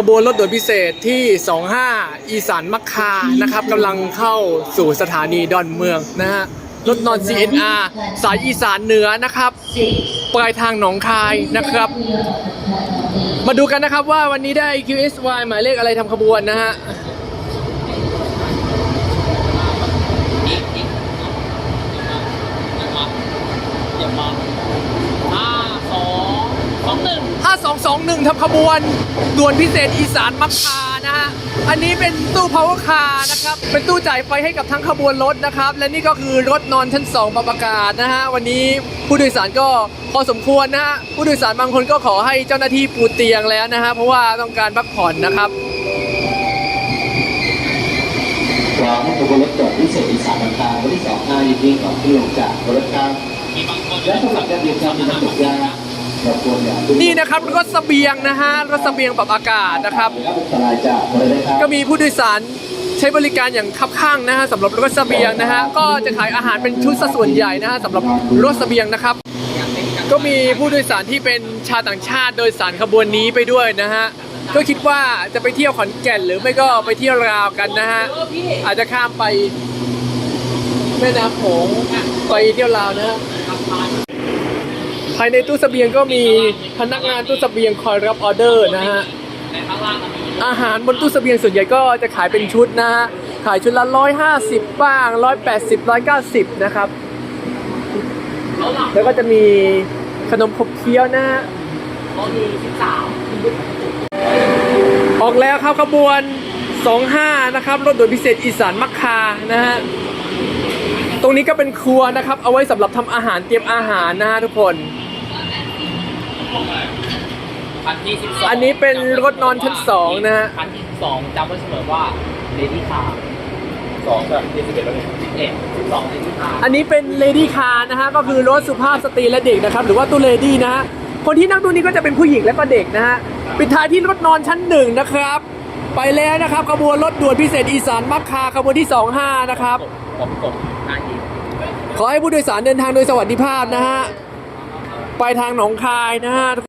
ขบวนรถด่วนพิเศษที่ 25 อีสานมักคานะครับกำลังเข้าสู่สถานีดอนเมืองนะฮะรถนอน CNR สายอีสานเหนือนะครับ ปลายทางหนองคายนะครับ มาดูกันนะครับว่าวันนี้ได้ QSY หมายเลขอะไรทำขบวนนะฮะอย่ามาห้าสองสองหนึ่ง 5221ทำขบวนด่วนพิเศษอีสานมักคานะฮะ อันนี้เป็นตู้ power car นะครับ เป็นตู้จ่ายไฟให้กับทั้งขบวนรถนะครับ และนี่ก็คือรถนอนชั้น2ปรับอากาศนะฮะ วันนี้ผู้โดยสารก็พอสมควรนะฮะ ผู้โดยสารบางคนก็ขอให้เจ้าหน้าที่ปูเตียงแล้วนะฮะ เพราะว่าต้องการพักผ่อนนะครับพร้อมขบวนรถจอดพิเศษอีสานบังคารวันที่สองห้ายินดีก่อนที่ลงจากรถครับมีบางคนและสำหรับการเดินทางในทางตกยา เราควรอย่านี่นะครับรถเสบียงนะฮะรถเสบียงปรับอากาศนะครับรับอันตรายจากอะไรนะครับ ก็มีผู้โดยสารใช้บริการอย่างคับข้างนะฮะสำหรับรถเสบียงนะฮะก็จะขายอาหารเป็นชุดซะส่วนใหญ่นะฮะสำหรับรถเสบียงนะครับ ก็มีผู้โดยสารที่เป็นชาวต่างชาติโดยสารขบวนนี้ไปด้วยนะฮะก็คิดว่าจะไปเที่ยวขอนแก่นหรือไม่ก็ไปเที่ยวลาวกันนะฮะอาจจะข้ามไปแม่น้ำโขงไปเที่ยวลาวนะฮะ ภายในตู้เสบียงก็มีพนักงานตู้เสบียงคอยรับออเดอร์นะฮะในข้างล่างมันมีอาหารบนตู้เสบียงส่วนใหญ่ก็จะขายเป็นชุดนะฮะขายชุดละ150บ้าง180 190นะครับแล้วหลังแล้วก็จะมีขนมขบเคี้ยวนะฮะเขามีสิบสามออกแล้วครับขบวน 25 นะครับรถด่วนพิเศษอีสานมักคานะฮะตรงนี้ก็เป็นครัวนะครับ เอาไว้สำหรับทำอาหารเตรียมอาหารนะฮะทุกคน คันที่สิบสองอันนี้เป็นรถนอนชั้นสองนะฮะคันที่สิบสองจำไว้เสมอว่าเลดี้คาร์สองแบบยี่สิบเอ็ดแล้วเนี่ยสิบเอ็ดสิบสองเลดี้คาร์อันนี้เป็นเลดี้คาร์นะฮะ ก็คือรถสุภาพสตรีและเด็กนะครับ หรือว่าตู้เลดี้นะฮะ คนที่นั่งตู้นี้ก็จะเป็นผู้หญิงและก็เด็กนะฮะ ปิดท้ายที่รถนอนชั้นหนึ่งนะครับ ไปแล้วนะครับขบวนรถด่วนพิเศษอีสานมักคาขบวนที่ 25 นะครับ ผมกดหน้ายิงขอให้ผู้โดยสารเดินทางโดยสวัสดิภาพนะฮะ ไปทางหนองคายนะฮะ